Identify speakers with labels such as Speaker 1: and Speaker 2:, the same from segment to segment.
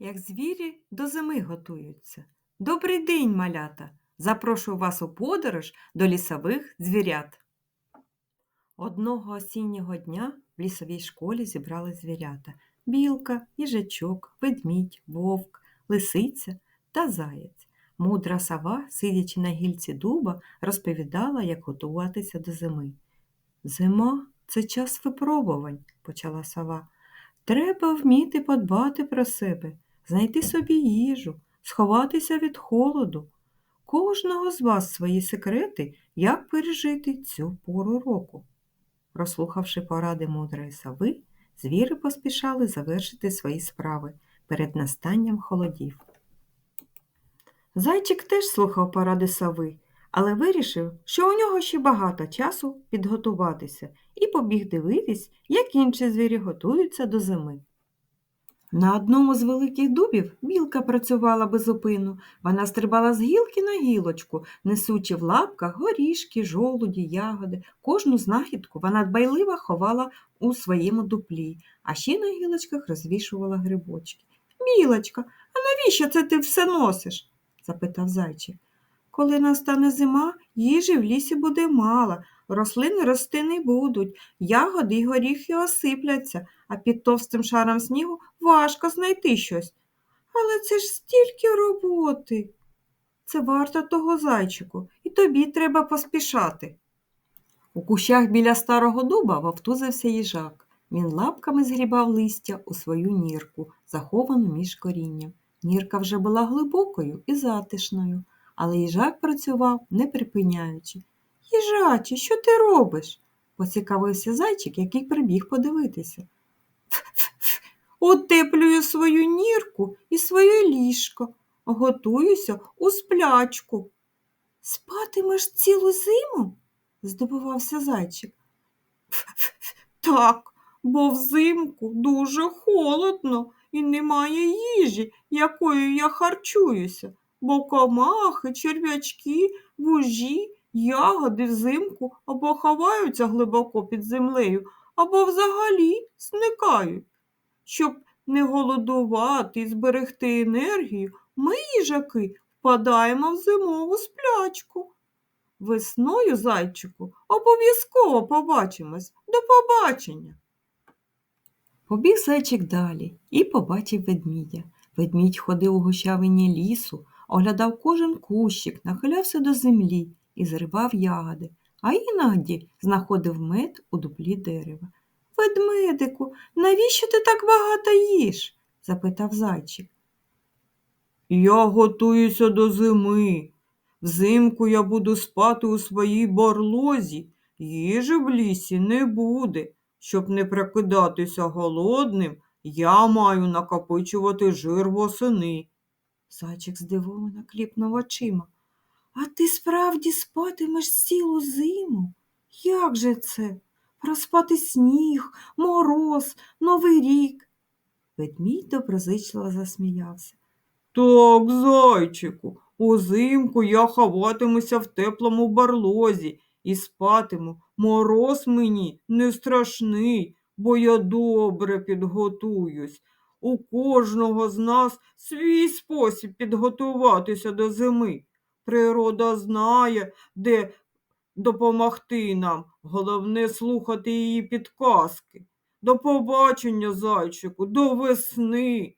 Speaker 1: як звірі до зими готуються. Добрий день, малята! Запрошую вас у подорож до лісових звірят. Одного осіннього дня в лісовій школі зібрали звірята білка, їжачок, ведмідь, вовк, лисиця та заєць. Мудра сова, сидячи на гільці дуба, розповідала, як готуватися до зими. Зима це час випробувань, почала сова. Треба вміти подбати про себе, знайти собі їжу, сховатися від холоду. Кожного з вас свої секрети, як пережити цю пору року. Прослухавши поради мудрої сови, звіри поспішали завершити свої справи перед настанням холодів. Зайчик теж слухав поради сови, але вирішив, що у нього ще багато часу підготуватися і побіг дивитись, як інші звірі готуються до зими. На одному з великих дубів білка працювала безупину. Вона стрибала з гілки на гілочку, несучи в лапках горішки, жолуді, ягоди. Кожну знахідку вона дбайливо ховала у своєму дуплі, а ще на гілочках розвішувала грибочки. Білочка, а навіщо це ти все носиш? запитав зайчик. Коли настане зима, їжі в лісі буде мало, рослини рости не будуть, ягоди й горіхи осипляться, а під товстим шаром снігу важко знайти щось. Але це ж стільки роботи. Це варто того зайчику, і тобі треба поспішати. У кущах біля старого дуба вовтузився їжак. Він лапками згрібав листя у свою нірку, заховану між корінням. Нірка вже була глибокою і затишною, але їжак працював, не припиняючи. Їжаче, що ти робиш? поцікавився зайчик, який прибіг подивитися. «Ф-ф-ф, Утеплюю свою нірку і своє ліжко, готуюся у сплячку. Спатимеш цілу зиму? здивувався зайчик. Так, бо взимку дуже холодно і немає їжі, якою я харчуюся, бо комахи, черв'ячки, вужі, ягоди взимку або ховаються глибоко під землею, або взагалі зникають. Щоб не голодувати і зберегти енергію, ми, їжаки, впадаємо в зимову сплячку. Весною, зайчику, обов'язково побачимось. До побачення. Побіг зайчик далі і побачив ведмідя. Ведмідь ходив у гущавині лісу, оглядав кожен кущик, нахилявся до землі і зривав ягоди, а іноді знаходив мед у дуплі дерева. Ведмедику, навіщо ти так багато їш? запитав зайчик. Я готуюся до зими. Взимку я буду спати у своїй барлозі, їжі в лісі не буде. Щоб не прикидатися голодним, я маю накопичувати жир восени. Зайчик здивовано кліпнув очима. А ти справді спатимеш цілу зиму? Як же це? Проспати сніг, мороз, новий рік. Ведмідь доброзичливо засміявся. Так, зайчику, узимку я ховатимуся в теплому барлозі і спатиму. Мороз мені не страшний, бо я добре підготуюсь. У кожного з нас свій спосіб підготуватися до зими. Природа знає, де допомогти нам. Головне слухати її підказки. До побачення, зайчику, до весни.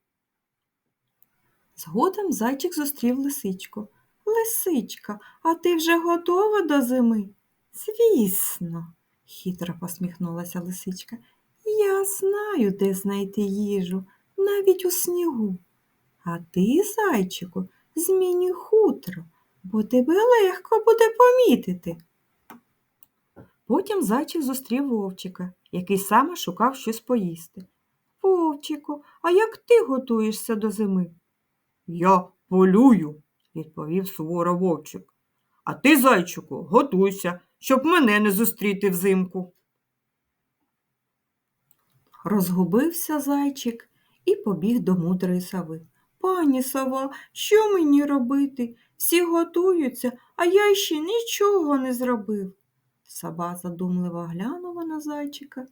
Speaker 1: Згодом зайчик зустрів лисичку. Лисичка, а ти вже готова до зими? Звісно, хитро посміхнулася лисичка. Я знаю, де знайти їжу, навіть у снігу. А ти, зайчику, змінюй хутро, бо тебе легко буде помітити. Потім зайчик зустрів вовчика, який саме шукав щось поїсти. Вовчику, а як ти готуєшся до зими? Я полюю, відповів суворо вовчик. А ти, зайчику, готуйся, щоб мене не зустріти взимку. Розгубився зайчик і побіг до мудрої сови. Пані сова, що мені робити? Всі готуються, а я ще нічого не зробив. Сова задумливо глянула на зайчика.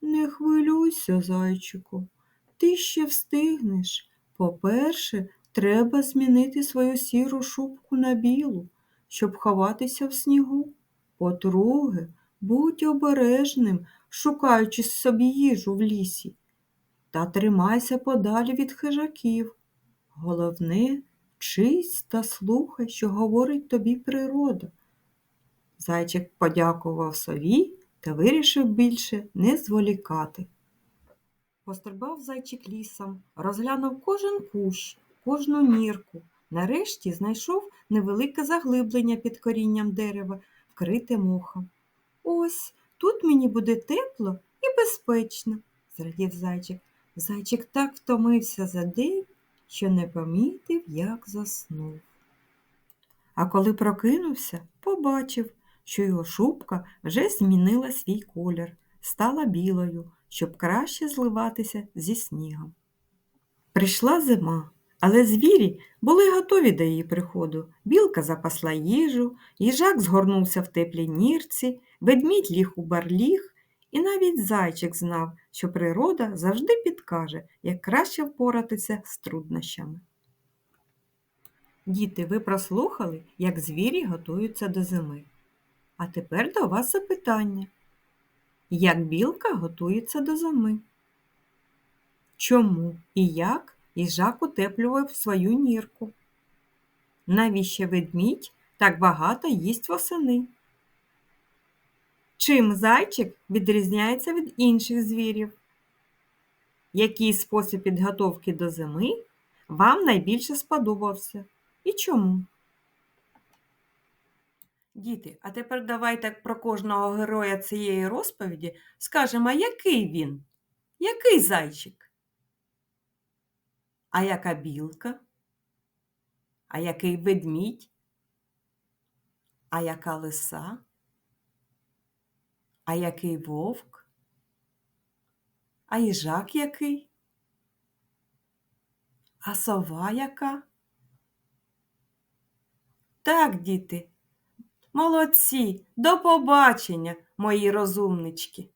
Speaker 1: Не хвилюйся, зайчику, ти ще встигнеш. По-перше, треба змінити свою сіру шубку на білу, щоб ховатися в снігу. По-друге, будь обережним, шукаючи собі їжу в лісі. Та тримайся подалі від хижаків. Головне, вчись та слухай, що говорить тобі природа. Зайчик подякував сові та вирішив більше не зволікати. Пострибав зайчик лісом, розглянув кожен кущ, кожну нірку. Нарешті знайшов невелике заглиблення під корінням дерева, вкрите мохом. Ось тут мені буде тепло і безпечно, зрадів зайчик. Зайчик так втомився за день, що не помітив, як заснув. А коли прокинувся, побачив, що його шубка вже змінила свій колір, стала білою, щоб краще зливатися зі снігом. Прийшла зима, але звірі були готові до її приходу. Білка запасла їжу, їжак згорнувся в теплій нірці, ведмідь ліг у барліг, і навіть зайчик знав, що природа завжди підкаже, як краще впоратися з труднощами. Діти, ви прослухали, як звірі готуються до зими. А тепер до вас запитання. Як білка готується до зими? Чому і як їжак утеплював свою нірку? Навіщо ведмідь так багато їсть восени? Чим зайчик відрізняється від інших звірів? Який спосіб підготовки до зими вам найбільше сподобався? І чому? Діти, а тепер давайте про кожного героя цієї розповіді. Скажемо, який він, який зайчик, а яка білка, а який ведмідь, а яка лиса, а який вовк, а їжак який, а сова яка. Так, діти. Молодці, до побачення, мої розумнички.